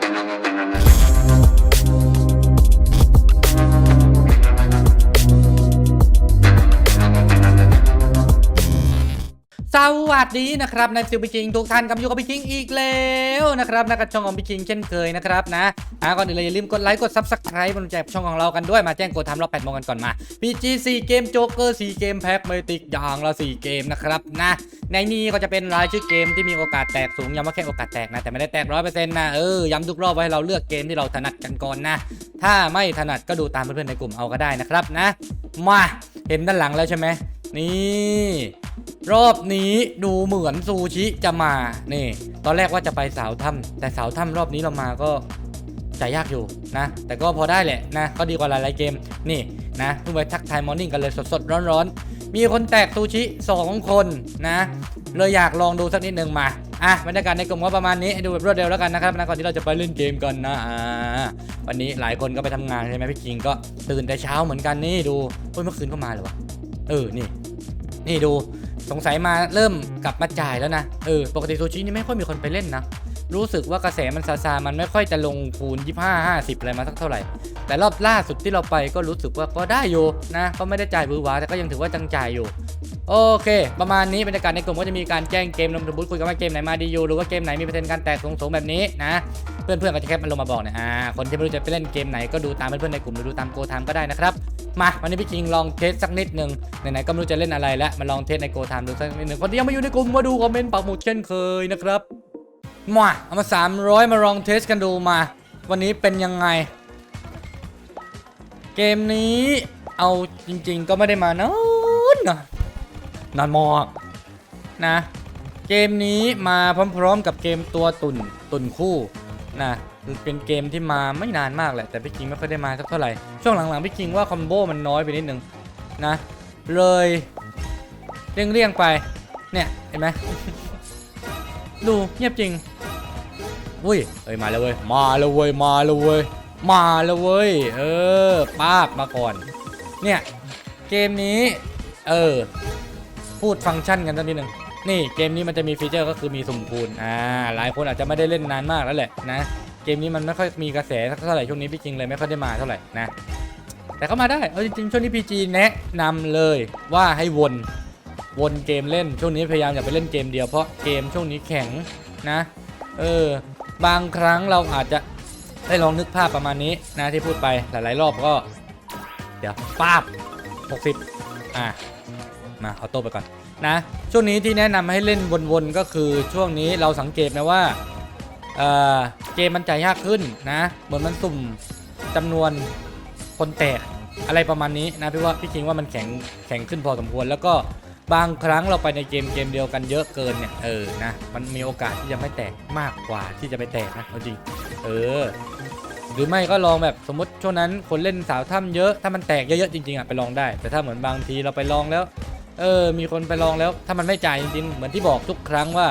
thank you. วัสดีนะครับในซิลพี่คิงทุกท่านกำลังอยู่กับพี่คิงอีกแล้วนะครับนะกับช่องของพี่คิงเช่นเคยนะครับนะอะก่อนอื่นเลยอย่าลืมกดไลค์กดซับสไครป์บนแจช่องของเรากันด้วยมาแจ้งกดทำรอบ8โมงกันก่อนมา PG 4เกมโจ๊กเกอร์4เกมแพ็คเมติกอย่างละ4เกมนะครับนะในนี้ก็จะเป็นรายชื่อเกมที่มีโอกาสแตกสูงย้ำว่าแค่โอกาสแตกนะแต่ไม่ได้แตกร้อยเปอร์เซ็นต์นะเออย้ำทุกรอบไว้ให้เราเลือกเกมที่เราถนัดกันก่อนนะ ถ้าไม่ถนัดก็ดูตามเพื่อนๆในกลุ่มเอาก็ได้นะครับนะมาเห็นด้านหลังแล้วใช่ไหม นี่ รอบนี้ดูเหมือนซูชิจะมา นี่ ตอนแรกว่าจะไปสาวถ้ำแต่สาวถ้ำรอบนี้เรามาก็จะยากอยู่นะ แต่ก็พอได้แหละนะ ก็ดีกว่าหลายๆเกม นี่นะเพิ่งไปทักทายมอร์นิ่งกันเลยสดๆ ร้อนๆ มีคนแตกซูชิ 2 คนนะ เลยอยากลองดูสักนิดหนึ่งมา อะบรรยากาศในกลุ่มก็ประมาณนี้ดูแบบรวดเร็วแล้วกันนะครับนะก่อนที่เราจะไปเล่นเกมกันนะอ่าวันนี้หลายคนก็ไปทำงานใช่ไหมพี่คิงก็ตื่นแต่เช้าเหมือนกันนี่ดูเฮ้ยเมื่อคืนก็มาเลยวะ เออนี่ นี่ดูสงสัยมาเริ่มกลับมาจ่ายแล้วนะ เออ ปกติซูชินี่ไม่ค่อยมีคนไปเล่นนะ รู้สึกว่ากระแสมันซาซามันไม่ค่อยจะลงคูณ 25 50 อะไรมาสักเท่าไหร่ แต่รอบล่าสุดที่เราไปก็รู้สึกว่าก็ได้อยู่นะ ก็ไม่ได้จ่ายบือหวาแต่ก็ยังถือว่าจังจ่ายอยู่ โอเค ประมาณนี้บรรยากาศในกลุ่มก็จะมีการแจ้งเกมลงทะบุคุยกันว่าเกมไหนมาดีอยู่หรือว่าเกมไหนมีเปอร์เซ็นต์การแตกสูงๆแบบนี้นะเพื่อนๆก็จะแคปมันลงมาบอกเนี่ยอ่าคนที่ไม่รู้จะไปเล่นเกมไหนก็ดูตามเพื่อนๆในกลุ่มหรือดูตามโกทามก็ได้นะครับมาวันนี้พี่คิงลองเทสสักนิดหนึ่งไหนๆก็ไม่รู้จะเล่นอะไรแล้วมาลองเทสในโกทามดูสักนิดหนึ่งคนที่ยังไม่อยู่ในกลุ่มมาดูคอมเมนต์ปักหมุดเช่นเคยนะครับมาเอามา 300 มาลองเทสกันดูมา วันนี้เป็นยังไง เกมนี้เอาจริง ๆ ก็ไม่ได้มานานนะนานมากนะ เกมนี้มาพร้อมๆกับเกมตัวตุนตุนคู่นะเป็นเกมที่มาไม่นานมากแหละแต่พี่คิงไม่ค่อยได้มาสักเท่าไหร่ช่วงหลังๆพี่คิงว่าคอมโบมันน้อยไปนิดนึงนะ เลยเลี่ยงๆไป เนี่ยเห็นไหมดูเงียบจริง อุ้ยเอ้ยมาแล้วเว้ยมาแล้วเว้ยมาแล้วเว้ย มาแล้วเว้ย เออป้าบมาก่อน เนี่ย เกมนี้ เออ พูดฟังก์ชันกันสักนิดนึงนี่เกมนี้มันจะมีฟีเจอร์ก็คือมีสุ่มคูณอ่าหลายคนอาจจะไม่ได้เล่นนานมากแล้วแหละนะ เกมนี้มันไม่ค่อยมีกระแสสักเท่าไหร่ช่วงนี้พี่จริงเลยไม่ค่อยได้มาเท่าไหร่นะ แต่ก็มาได้เอาจริงๆช่วงนี้พีจีแนะนำเลยว่าให้วนวนเกมเล่นช่วงนี้พยายามอย่าไปเล่นเกมเดียวเพราะเกมช่วงนี้แข็งนะ เออบางครั้งเราอาจจะ ได้ลองนึกภาพประมาณนี้นะที่พูดไปหลาย ๆ รอบก็ เดี๋ยวป้าบ60 อะ มาเอาโต้ไปก่อนนะ ช่วงนี้ที่แนะนำให้เล่นวนๆก็คือช่วงนี้เราสังเกตนะว่าเออเกมมันจ่ายยากขึ้นนะเหมือนมันสุ่มจำนวนคนแตกอะไรประมาณนี้นะพี่ว่าพี่คิงว่ามันแข็งแข็งขึ้นพอสมควร แล้วก็บางครั้งเราไปในเกมเกมเดียวกันเยอะเกินเนี่ยเออนะมันมีโอกาสที่จะไม่แตกมากกว่าที่จะไปแตกนะจริงเออ หรือไม่ก็ลองแบบสมมติช่วงนั้นคนเล่นสาวถ้ำเยอะ ถ้ามันแตกเยอะๆจริงๆอะไปลองได้ แต่ถ้าเหมือนบางทีเราไปลองแล้ว เออ มีคนไปลองแล้ว ถ้ามันไม่จ่ายจริงๆ เหมือนที่บอกทุกครั้งว่า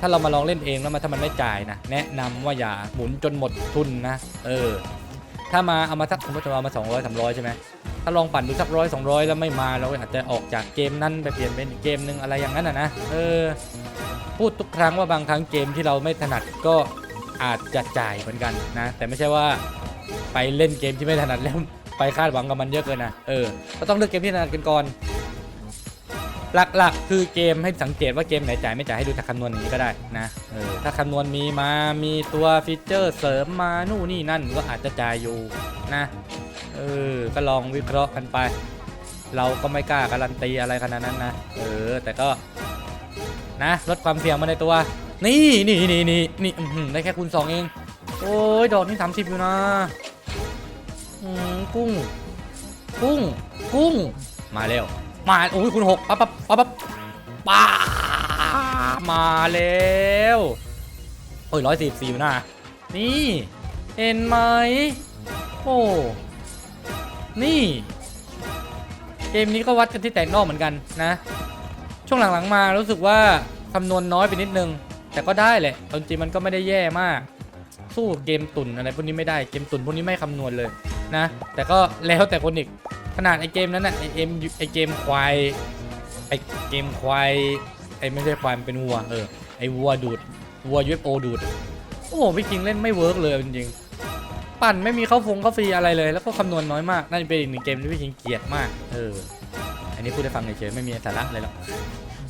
ถ้าเรามาลองเล่นเองแล้วมันถ้ามันไม่จ่ายนะ แนะนำว่าอย่าหมุนจนหมดทุนนะ เออ ถ้ามาเอามาสักสมมติเอามา200 300ใช่ไหมถ้าลองปั่นดูสักร้อยสองร้อยแล้วไม่มาเราอาจจะออกจากเกมนั้นไปเปลี่ยนเป็นเกมหนึ่งอะไรอย่างนั้นอะนะ เออ พูดทุกครั้งว่าบางครั้งเกมที่เราไม่ถนัดก็ อาจจะจ่ายเหมือนกันนะ แต่ไม่ใช่ว่าไปเล่นเกมที่ไม่ถนัดแล้วไปคาดหวังกับมันเยอะเกินนะเออก็ต้องเลือกเกมที่ถนัดกันก่อน หลักๆ คือเกมให้สังเกตว่าเกมไหนจ่ายไม่จ่ายให้ดูจากคำนวณอย่างนี้ก็ได้นะเออถ้าคำนวณมีมามีตัวฟีเจอร์เสริมมานู่นนี่นั่นก็อาจจะจ่ายอยู่นะเออก็ลองวิเคราะห์กันไป เราก็ไม่กล้าการันตีอะไรขนาดนั้นนะเออแต่ก็นะลดความเสี่ยงมาในตัว นี่นี่นี่นี่นี่ได้แค่คูณสองเอง โอ้ยดอกนี่สามสิบอยู่นะกุ้ง กุ้ง กุ้ง มาเร็ว มาโอ้ยคุณหกปั๊บปั๊บปั๊บปั๊บป้ามาแล้วโอ้ยร้อยสี่สี่นะนี่เห็นไหมโอ้นี่เกมนี้ก็วัดกันที่แตกนอกเหมือนกันนะ ช่วงหลังๆมารู้สึกว่าคำนวณน้อยไปนิดนึง แต่ก็ได้แหละเอาจริงๆมันก็ไม่ได้แย่มาก สู้เกมตุนอะไรพวกนี้ไม่ได้เกมตุนพวกนี้ไม่คำนวณเลยนะ แต่ก็แล้วแต่คนอีกขนาดไอเกมนั้นน่ะไอเอ็มไอเกมควายไอเกมควายไอไม่ใช่ควายมันเป็นวัวเออไอวัวดูดวัว UFO ดูดโอ้โหพี่คิงเล่นไม่เวิร์กเลยจริงๆปั่นไม่มีเข้าฟงเข้าฟรีอะไรเลย แล้วก็คำนวณน้อยมากน่าจะเป็นอีกหนึ่งเกมที่พี่คิงเกลียดมากเอออันนี้พูดให้ฟังเฉยๆไม่มีสาระเลยหรอก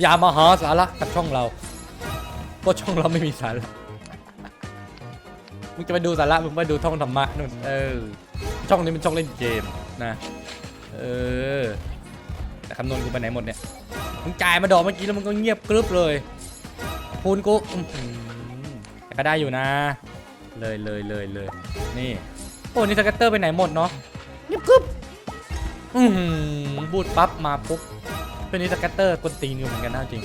อย่ามาหาสาระกับช่องเรา เพราะช่องเราไม่มีสาระมึงจะไปดูสาระมึงไปดูท่องธรรมะนู่นเออ ช่องนี้เป็นช่องเล่นเกมนะ เออ แต่คำนวณกูไปไหนหมดเนี่ย มึงจ่ายมาดอกเมื่อกี้แล้วมึงก็เงียบกรึบเลยพูนกูแต่ก็ได้อยู่นะ เลยเลยเลยเลยนี่ โอ้นี่สเกัตเตอร์ไปไหนหมดเนาะเงียบกรึบอือหือบูดปั๊บมาปุ๊บเป็นนี่สเกัตเตอร์กวนตีนอยู่เหมือนกันนะจริง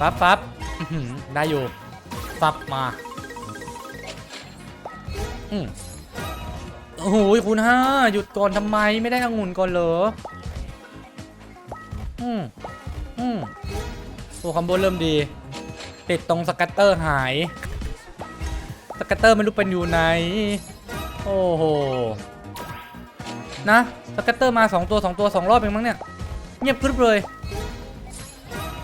ปั๊บปั๊บ ได้อยู่ปับมาอืมโอ้โหคุณห้าหยุดก่อนทำไมไม่ได้องุ่นก่อนเหรออืมอืมตัวคอมโบเริ่มดี ติดตรงสกัตเตอร์หาย สกัตเตอร์ไม่รู้เป็นอยู่ไหน โอ้โห นะ สกัตเตอร์มา 2 ตัว 2 ตัว 2 รอบเองมั้งเนี่ย เงียบกริบเลย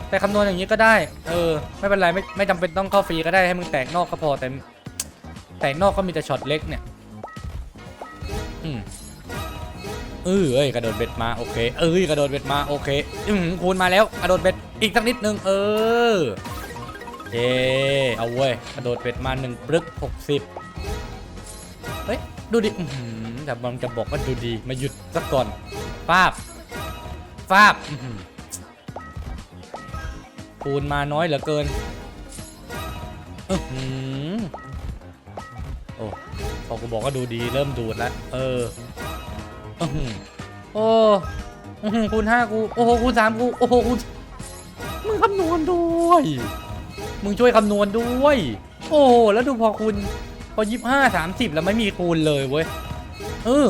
แต่คำนวณอย่างนี้ก็ได้ เออ ไม่เป็นไรไม่ไม่จำเป็นต้องเข้าฟรีก็ได้ให้มึงแตกนอกก็พอแต่แตกนอกก็มีแต่ช็อตเล็กเนี่ย อืมเออเอ้ยกระโดดเบ็ดมาโอเคเอ้ยกระโดดเบ็ดมาโอเค อือหือคูณมาแล้วกระโดดเบ็ดอีกสักนิดนึงเออเคเอาเว้ยกระโดดเบ็ดมาหนึ่งปรึกหกสิบเฮ้ยดูดิอื้อหือแต่บอลจะบอกว่าดูดีมาหยุดสักก่อนฟาบฟาบอื้อหือ คูณมาน้อยเหลือเกินอือหือโอ้พอกูบอกว่าดูดีเริ่มดูดแล้ว เอออื้อหือโอ้อื้อหือคูณห้ากู โอ้โหคูณสามกู โอ้โหคูณมึงคำนวณด้วย มึงช่วยคำนวณด้วย โอ้แล้วดูพอคูณพอยี่ห้าสามสิบแล้วไม่มีคูณเลยเว้ย เออ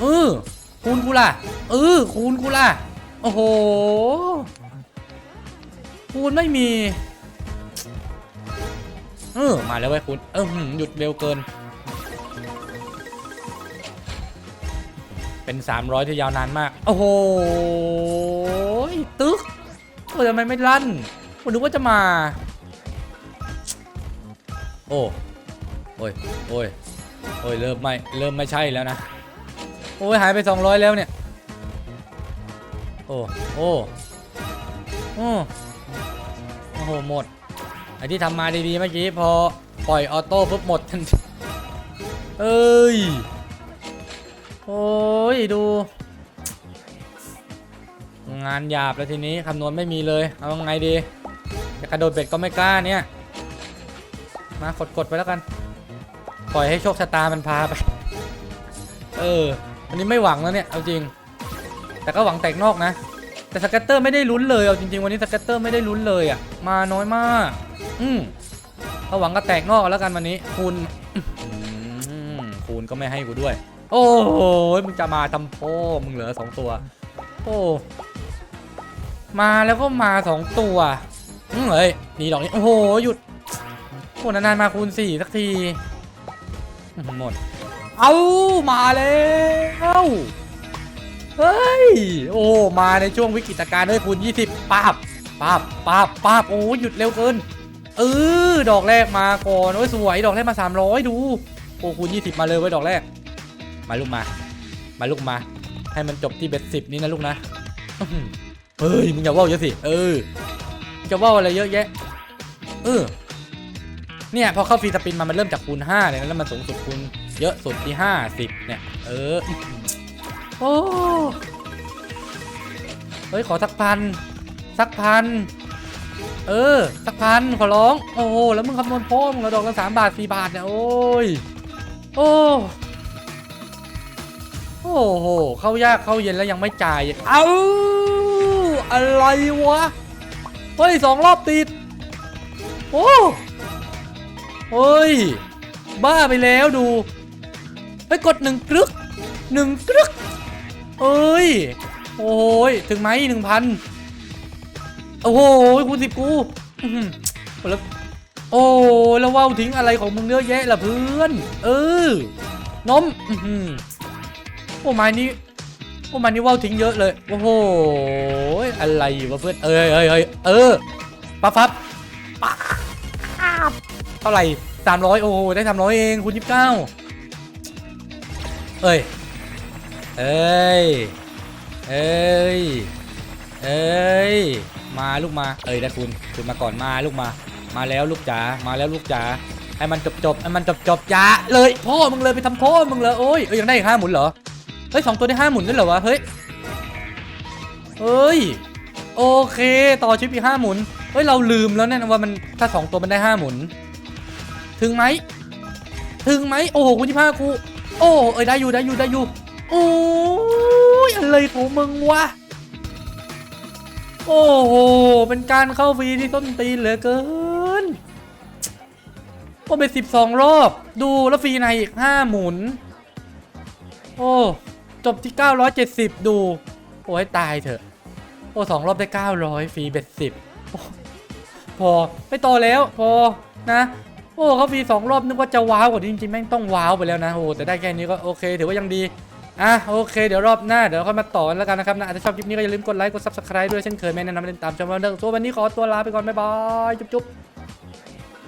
เออ คูณกูล่ะ เออ คูณกูล่ะ โอ้โห คูณไม่มี เออ มาแล้วเว้คูณเออหยุดเร็วเกิน เป็น 300 ที่ยาวนานมาก โอ้โห ตึ๊กเออทำไมไม่ลั่นผมนึกว่าจะมา โอ้โอ้ยโอ้ยโอ้ยเริ่มไม่เริ่มไม่ใช่แล้วนะ โอ้ยหายไป 200 แล้วเนี่ย โอ้ โอ้โอ้ อ้โหหมดไอที่ทำมาดีๆเมื่อกี้พอปล่อยออโต้ปุ๊บหมดทันทีเอ้ยโอ้ยดู งานหยาบแล้วทีนี้คำนวณไม่มีเลย เอาไงดีจะกระโดดเบ็ดก็ไม่กล้าเนี่ย มากดกดๆไปแล้วกัน ปล่อยให้โชคชะตามันพาไป เออวันนี้ไม่หวังแล้วเนี่ย เอาจริง แต่ก็หวังแตกนอกนะ แต่สกัตเตอร์ไม่ได้ลุ้นเลยเอาจริงๆวันนี้สกัตเตอร์ไม่ได้ลุ้นเลยอะมาน้อยมาก อืมก็หวังก็แตกนอกแล้วกันวันนี้คูณอื้อหือคูณก็ไม่ให้กูด้วย โอ้โหมึงจะมาทำโป้มึงเหลือสองตัว โอ้มาแล้วก็มาสองตัวอืมเฮ้ยนี่ดอกนี้โอ้โหหยุดโอ้นานๆมาคูณสี่สักทีอื้อหือหมด เอามาแล้ว เฮ้ย โอ้ มาในช่วงวิกฤตการณ์ด้วยคูณ20ป้าบป้าบป้าบป้าบโอ้หยุดเร็วเกิน เออ ดอกแรกมาก่อน โอ้ยสวย ดอกแรกมา 300 ดู โอ้คูณ20 มาเลยไว้ดอกแรก มาลูกมา มาลูกมา ให้มันจบที่เบ็ดสิบนี้นะลูกนะอื้ออเฮ้ย มึงอย่าว่าเยอะสิ เออ จะว่าวอะไรเยอะแยะ เออ เนี่ยพอเข้าฟรีสปินมา มันเริ่มจากคูณ5เลยนะแล้วมันสูงสุดคูณเยอะสุดที่ 50 เนี่ย เออ โอ้เฮ้ยขอสักพันสักพันเออสักพันขอร้อง โอ้โหแล้วมึงคำนวณพ่อมึงละดอกละสามบาทสี่บาทเนี่ยโอ้ยโอ้โอ้โหเข้ายากเข้าเย็นแล้วยังไม่จ่าย เอ้าอะไรวะเฮ้ยสองรอบติดโอ้เฮ้ย บ้าไปแล้วดูเฮ้ยกดหนึ่งกรึกหนึ่งกรึก เอ้ย โอ้ย ถึงไหมหนึ่งพันโอ้โหคูณสิบกูแล้วโอ้ยแล้วว่าวทิ้งอะไรของมึงเยอะแยะล่ะเพื่อน เออนมอื้อหือโอ้ไม้นี้โอ้ไม้นี้ว่าวทิ้งเยอะเลย โอ้โห อะไรวะเพื่อน เอ้ยเอ้ยเอ้ยเออปั๊บปั๊บปั๊บเท่าไหร่สามร้อยโอ้ได้สามร้อยเองคุณยี่สิบเก้าเอ้ย เอ้ย เอ้ย เอ้ย มาลูกมา เอ้ยได้คุณ คุณมาก่อนมาลูกมา มาแล้วลูกจ๋า มาแล้วลูกจ๋า ให้มันจบจบให้มันจบจบจ้าเลย พ่อมึงเลยไปทำพ่อมึงเลยโอ้ยเอ้ยยังได้อีกห้าหมุนเหรอ เฮ้ยสองตัวได้ห้าหมุนด้วยเหรอวะ เฮ้ย เฮ้ย โอเค ต่อชิปอีกห้าหมุน เฮ้ยเราลืมแล้วเนี่ยว่ามันถ้าสองตัวมันได้ห้าหมุน ถึงไหม ถึงไหม โอ้โหคุณที่พากู โอ้ เอ้ยได้อยู่ได้อยู่ได้อยู่ โอ้ยอะไรของมึงวะ โอ้โห เป็นการเข้าฟรีที่ต้นตีนเหลือเกินโอ้เป็นสิบสองรอบ ดูแล้วฟรีในอีกห้าหมุน โอ้ จบที่970ดู โอ้ให้ตายเถอะ โอ้สองรอบได้900ฟรีเบ็ดสิบพอไม่ต่อแล้ว พอนะ โอ้เขาฟรีสองรอบนึกว่าจะว้าวกว่านี้จริงๆแม่งต้องว้าวไปแล้วนะโอ้แต่ได้แค่นี้ก็โอเค ถือว่ายังดี อะโอเค เดี๋ยวรอบหน้า เดี๋ยวค่อยมาต่อกันแล้วกันนะครับนะถ้าชอบคลิปนี้ก็อย่าลืมกดไลค์กด subscribe ด้วยเช่นเคยแม่แนะนำเล่นตามช่องเราเรื่องตัววันนี้ขอตัวลาไปก่อนบ๊ายบายจุ๊บ